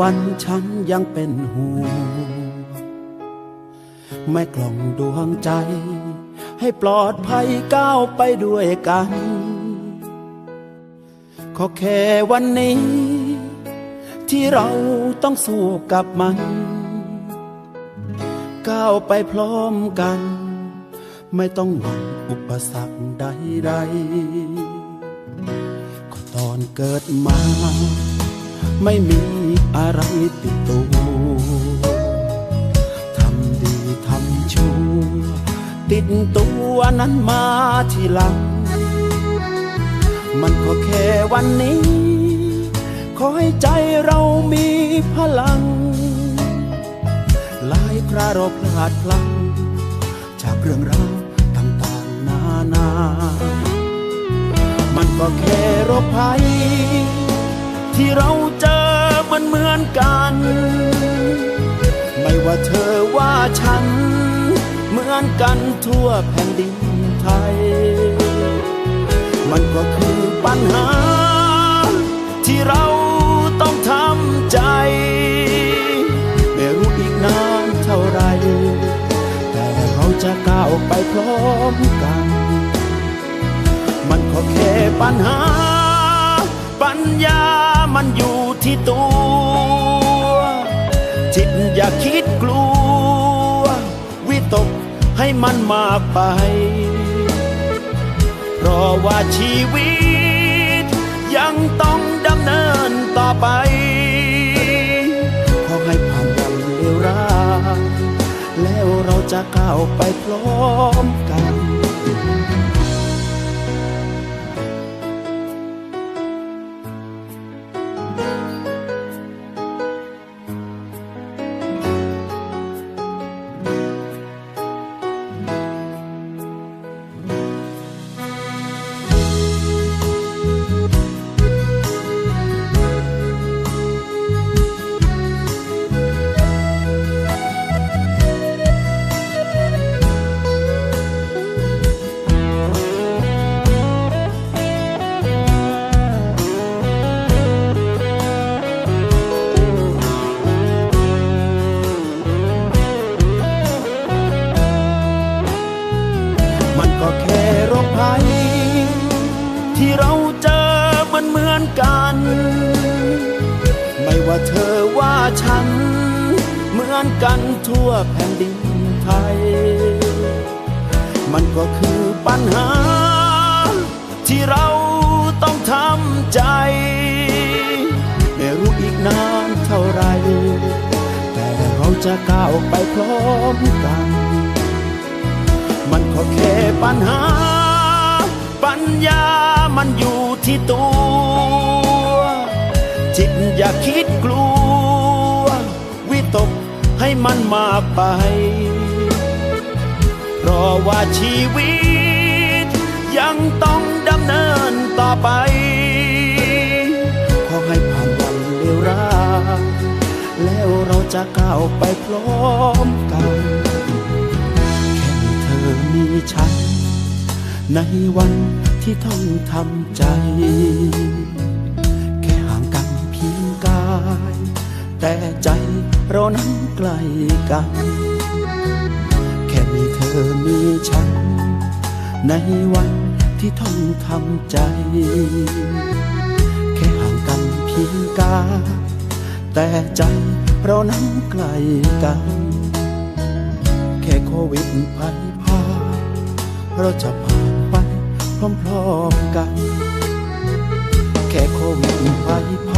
วันฉันยังเป็นห่วงแม่กล่องดวงใจ ให้ปลอดภัยก้าวไปด้วยกัน ขอแค่วันนี้ ที่เราต้องสู้กับมัน ก้าวไปพร้อมกัน ไม่ต้องหวั่นอุปสรรคใดๆก็ตอนเกิดมา ไม่มี อะไรติดตัวทำดีทำชั่วติดตัวนั้นมาทีหลัง มันก็แค่วันนี้ ขอให้ใจเรามีพลัง หลายคราเราพลาดพลั้งจากเรื่องราวต่างๆนานา มันก็แค่โรคภัยที่เราเจอ เหมือนกัน ไม่ว่าเธอว่าฉัน เหมือนกันทั่วแผ่นดินไทย มันก็คือปัญหา ที่เราต้องทำใจ ไม่รู้อีกนานเท่าไร แต่เราจะก้าวไปพร้อมกัน มันก็แค่ปัญหา ปัญญามันอยู่ที่ตัว อย่าคิดกลัว วิตกให้มันมากไป เพราะว่าชีวิต ยังต้องดำเนินต่อไป ขอให้ผ่านวันเลวร้ายแล้วเราจะก้าวไปพร้อมกัน ฉัน เหมือนกันทั่วแผ่นดินไทย มันก็คือปัญหา ที่เราต้องทำใจไม่รู้อีกนานเท่าไร แต่เราจะก้าวไปพร้อมกัน มันก็แค่ปัญหา ปัญญามันอยู่ที่ตัว จิตอย่าคิดกลัว มันมากไป เพราะว่าชีวิต ยังต้องดำเนินต่อไป ขอให้ผ่านวันเลวร้ายแล้วเราจะก้าวไปพร้อมกันแค่มีเธอมีฉัน ในวันที่ต้องทำใจ แค่ห่างกันเพียงกาย แต่ใจ เรานั้นไกล้กัน แค่มีเธอมีฉัน ในวันที่ต้องทำใจ แค่ห่างกันเพียงกา แต่ใจเรานั้นไกล้กัน แค่โควิดภัยพาเราจะผ่านไปพร้อมๆกัน แค่โควิดภัยพา